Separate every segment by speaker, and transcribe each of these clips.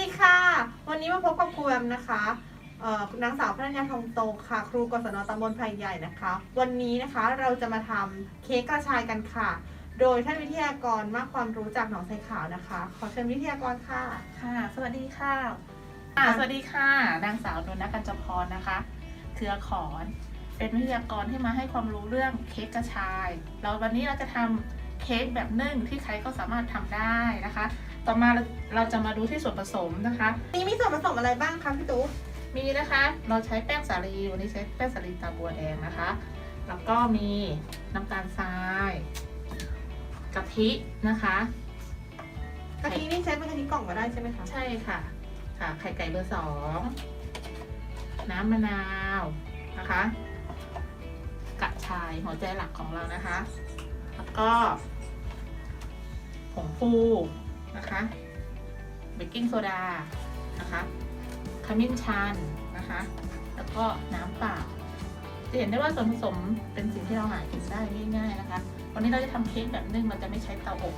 Speaker 1: วัสดีค่ะ วันนี้มาพบกับครูแอมนะคะเอ่อนางสาวพนัญญาทองโตค่ะ ครูกศนตำบลไผ่ใหญ่นะคะ วันนี้นะคะเราจะมาทำเค้กกระชายกันค่ะ โดยท่านวิทยากรมากความรู้จากหนองไทรขาวนะคะ ขอเชิญวิทยากรค่ะ
Speaker 2: ค่ะ สวัสดีค่ะอ่าสวัสดีค่ะ นางสาวนนกัญจพรนะคะ เครือขอน เป็นวิทยากรที่มาให้ความรู้เรื่องเค้กกระชาย เราวันนี้เราจะทำเค้กแบบนึ่งที่ใครก็สามารถทำได้นะคะ ต่อมาเราเราจะมาดูที่ส่วนผสมนะคะ
Speaker 1: นี่มีส่วนผสมอะไรบ้างคะพี่ตุ๊ก
Speaker 2: มีนะคะเราใช้แป้งสาลีวันนี้ใช้แป้งสาลีตาบัวแดงนะคะ แล้วก็มีน้ำตาลทรายกะทินะคะ
Speaker 1: กะทินี่ใช้เป็นกะทิกล่องก็ได้ใช่ไหมคะ
Speaker 2: ใช่ค่ะ ค่ะ ไข่ไก่เบอร์สองน้ำมะนาวนะคะ กระชายหัวใจหลักของเรานะคะ แล้วก็ผงฟู นะคะเบกกิ้งโซดานะคะขมิ้นชันนะคะ แล้วก็น้ำเปล่าจะเห็นได้ว่าส่วนผสมเป็นสิ่งที่เราหากินได้ง่ายๆนะคะ วันนี้เราจะทำเค้กแบบนึ่งเราจะไม่ใช้เตาอบ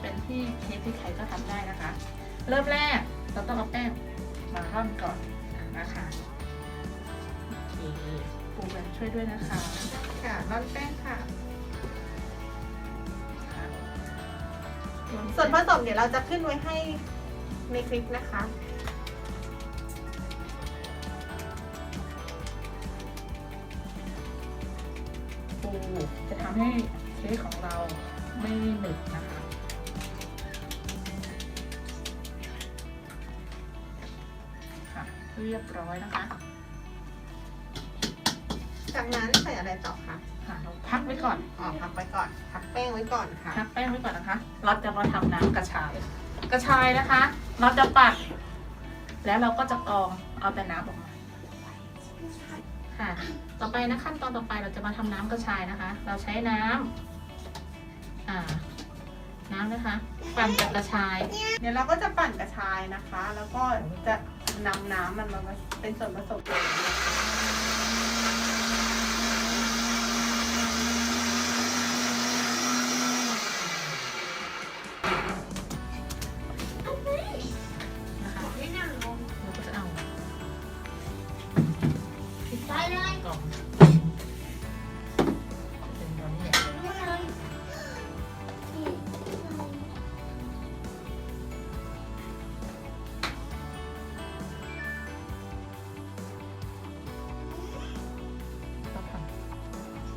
Speaker 2: เป็นที่เค้กที่ใครก็ทำได้นะคะ เริ่มแรกเราต้องเอาแป้งมาร่อนก่อนนะคะโอเคปูแบนช่วยด้วยนะคะ
Speaker 1: ค่ะร่อนแป้งค่ะ ส่วนผสมเดี๋ยวเราจะขึ้นไว้ให้ในคลิปนะคะ
Speaker 2: ปูจะทำให้เค้กของเราไม่หนึบนะคะ ค่ะ เรียบร้อยนะคะ
Speaker 1: จากนั้นใส่อะไรต่อคะ
Speaker 2: ค่ะเราพักไว้ก่อน
Speaker 1: อ๋อพักไว้ก่อนพักแป้งไว้ก่อนค่ะ
Speaker 2: พักแป้งไว้ก่อนนะคะ เราจะมาทำน้ำกระชาย กระชายนะคะ เราจะปัดแล้วเราก็จะกรองเอาแต่น้ำออกมาค่ะ ต่อไปนะขั้นตอนต่อไปเราจะมาทำน้ำกระชายนะคะ เราใช้น้ำอ่าน้ำนะคะ ปั่นจากกระชาย
Speaker 1: เดี๋ยวเราก็จะปั่นกระชายนะคะ แล้วก็จะนำน้ำมันมาเป็นส่วนผสม
Speaker 3: ล่
Speaker 2: องเป็นตัวนี้แหละ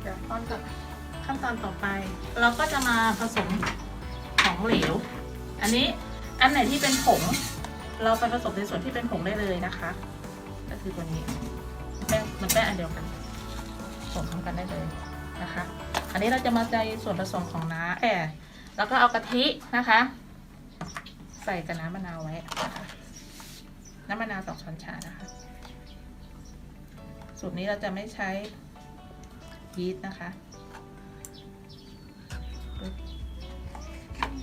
Speaker 1: เดี๋ยวป้อนกับ
Speaker 2: ขั้นตอนต่อไป เราก็จะมาผสมของเหลว อันนี้อันไหนที่เป็นผงเราไปผสมในส่วนที่เป็นผงได้เลยนะคะ ก็คือตัวนี้ แป้งมันแป้งอันเดียวกันผสมพร้อมกันได้เลยนะคะ อันนี้เราจะมาใจส่วนผสมของน้ำแอบแล้วก็เอากะทินะคะ ใส่กับน้ำมะนาวไว้นะคะน้ำมะนาวสองช้อนชานะคะ สูตรนี้เราจะไม่ใช้ยีสต์นะคะ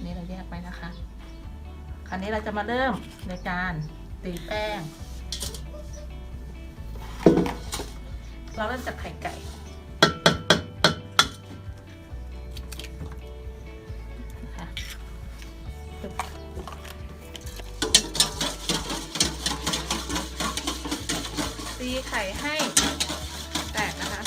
Speaker 2: นี่เราแยกไปนะคะ คราวนี้เราจะมาเริ่มในการตีแป้ง เราเริ่มจากไข่ไก่ตีไข่ให้แตกนะคะ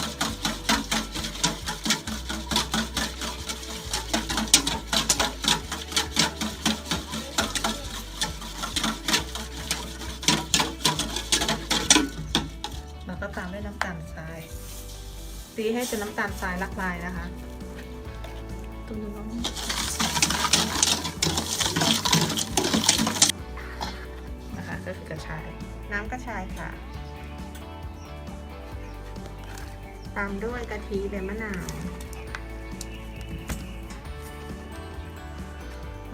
Speaker 2: แล้วก็ตาม ด้วยน้ำตาลทราย ตีให้เป็นน้ำตาลทรายลักลายนะคะตรงนี้ว่นะคะก็คือกระชาย
Speaker 1: น้ำกระชายค่ะ ตามด้วยกะทิและมะนาว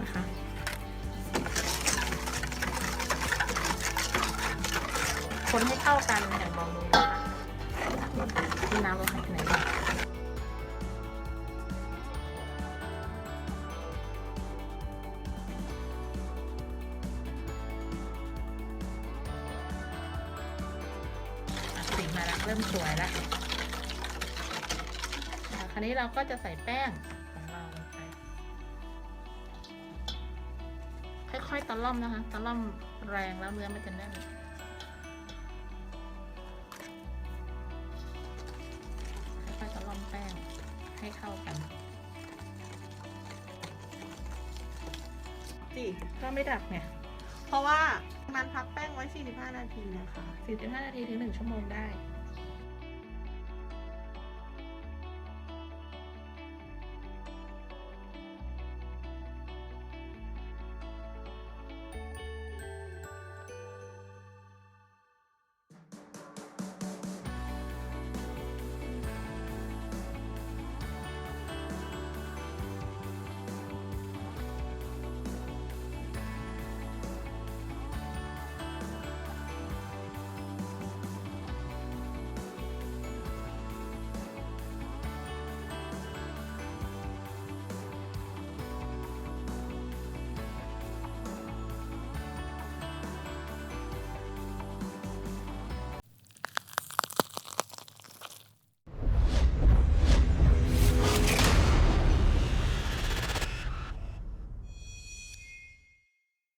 Speaker 2: นะคะคนให้เข้ากันอย่างมองดู น้ำลงไปไหนบ้างสีมาแล้วเริ่มสวยแล้วคราวนี้เราก็จะใส่แป้งของเราลงไป ค่ค่อยๆตะล่อมนะคะ ตะล่อมแรงแล้วเนื้อมันจะแน่น อยๆตะล่อมแป้งให้เข้ากัน
Speaker 1: จี
Speaker 2: ก็ไม่ดับเนี่ย
Speaker 1: เพราะว่ามันพักแป้งไว้ 45 นาทีนะคะ
Speaker 2: 45 นาทีถึง 1 ชั่วโมงได้
Speaker 1: อ